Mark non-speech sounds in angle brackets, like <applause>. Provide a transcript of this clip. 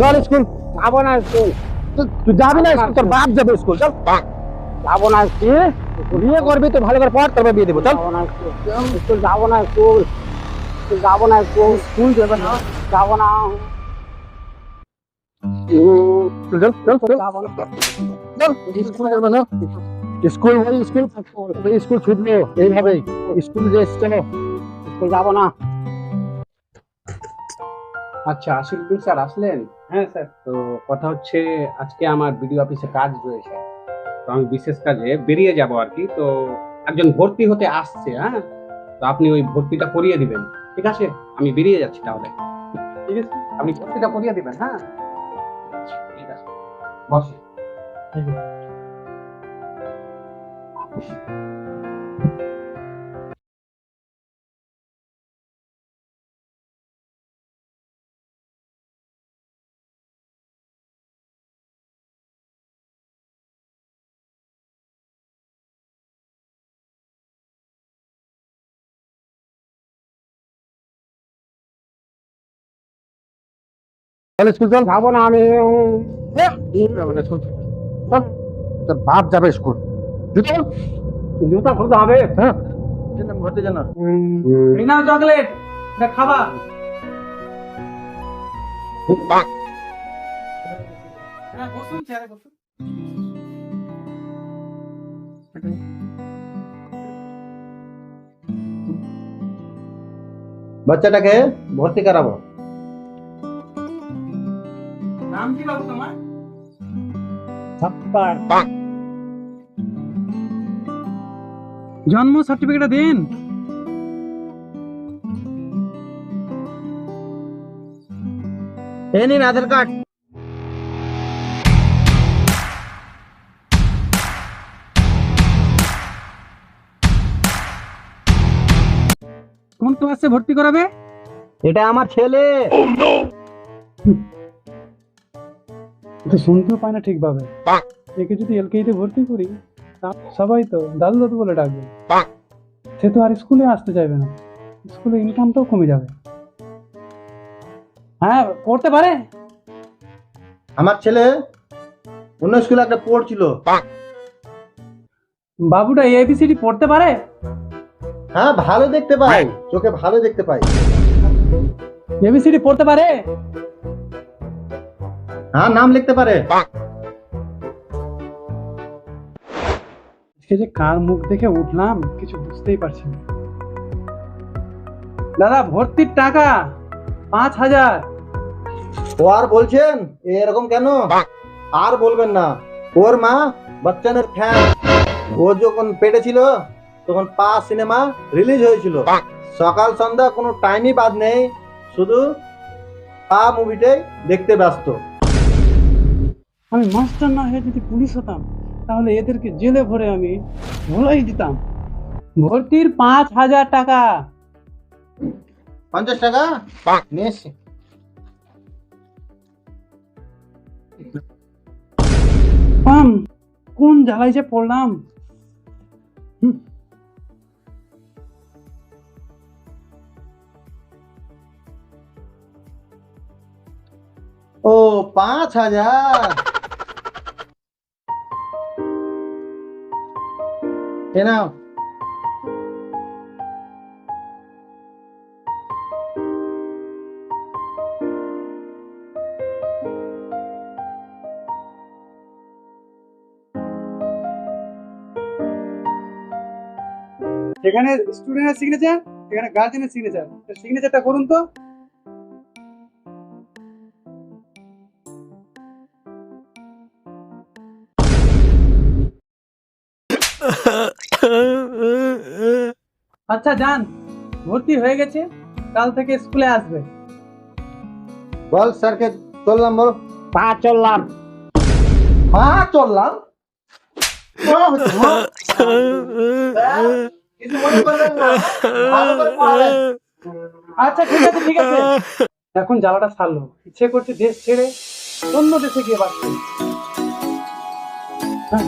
চল স্কুল। যাব না স্কুল। তুই- তুই যাবি না স্কুল? তোর বাপ যাবে স্কুল। চল। যাব না স্কুল। বিয়ে করবি তুই ভালো করে পড় তারপর বিয়ে দেবো। চল। যাব না স্কুল। স্কুল যাব না স্কুল। স্কুল যাব না স্কুল। স্কুল যাবে না। যাব না। চল চল চল চল। যাব না। চল। স্কুল যাবে না। স্কুল ওই স্কুল ওই স্কুল ছুটলো এইভাবেই। স্কুল যে চলো স্কুল যাব না। আচ্ছা আশিকুল স্যার আসলেন? হ্যাঁ স্যার। তো কথা হচ্ছে আজকে আমার বিডিও অফিসে কাজ রয়েছে। তো আমি বিশেষ কাজে বেরিয়ে যাব আর কি। তো একজন ভর্তি হতে আসছে হ্যাঁ? তো আপনি ওই ভর্তিটা করিয়ে দিবেন। ঠিক আছে? আমি বেরিয়ে যাচ্ছি তাহলে। ঠিক আছে। আপনি ভর্তিটা করিয়ে দিবেন হ্যাঁ? ঠিক আছে। বসে। চল স্কুল চল। যাব না আমি। তোর বাপ যাবে স্কুল। জুতো জুতা খুলতে হবে। হ্যাঁ। ঘরতে জানা এই চকলেট এটা খাবা। হ্যাঁ বসুন চেয়ারে বসুন। বাচ্চাটাকে ভর্তি করাবো। কি বাবু তোমার? জন্ম সার্টিফিকেট দিন। এই নিন আধার কার্ড। কোন ক্লাসে ভর্তি করাবে? এটা আমার ছেলে। <laughs> তো শুনতেও পায় না ঠিকভাবে। একে যদি এলকেজিতে ভর্তি করি সবাই তো দাদু দাদু বলে ডাকবে। সে তো আর স্কুলে আসতে চাইবে না। স্কুলে ইনকামটাও কমে যাবে। হ্যাঁ পড়তে পারে। আমার ছেলে অন্য স্কুলে একটা পড়ছিল বাবুটা এবিসিডি পড়তে পারে? হ্যাঁ ভালো দেখতে পাই। চোখে ভালো দেখতে পাই। এবিসিডি পড়তে পারে? হ্যাঁ নাম লিখতে পারে। আজকে যে কার মুখ দেখে উঠলাম কিছু বুঝতেই পারছি না। দাদা ভর্তির টাকা পাঁচ হাজার। ও আর বলছেন? এরকম কেন? আর বলবেন না। ওর মা বচ্চনের ফ্যান ও যখন পেটে ছিল তখন পা সিনেমা রিলিজ হয়েছিল। সকাল সন্ধ্যা কোনো টাইমই বাদ নেই। শুধু পা মুভিটাই দেখতে ব্যস্ত। আমি মাস্টার না হয়ে যদি পুলিশ হতাম তাহলে এদেরকে জেলে ভরে আমি ভোলাই দিতাম। ভর্তির পাঁচ হাজার টাকা। পঞ্চাশ টাকা? নিয়ে এসছি। কোন জ্বালাই যে পড়লাম? হুম। ও পাঁচ হাজার! এ নাও এখানে স্টুডেন্টের সিগনেচার এখানে গার্জেনের সিগনেচার সিগনেচারটা করুন তো। <laughs> আচ্ছা যান ভর্তি হয়ে গেছে? কাল থেকে স্কুলে আসবে। বল স্যারকে চললাম বল। পা চললাম। মা? চললাম। আচ্ছা ঠিক আছে ঠিক আছে। এখন জ্বালাটা ছাড়লো ইচ্ছে করছে দেশ ছেড়ে অন্য দেশে গিয়ে বাঁচতে হ্যাঁ।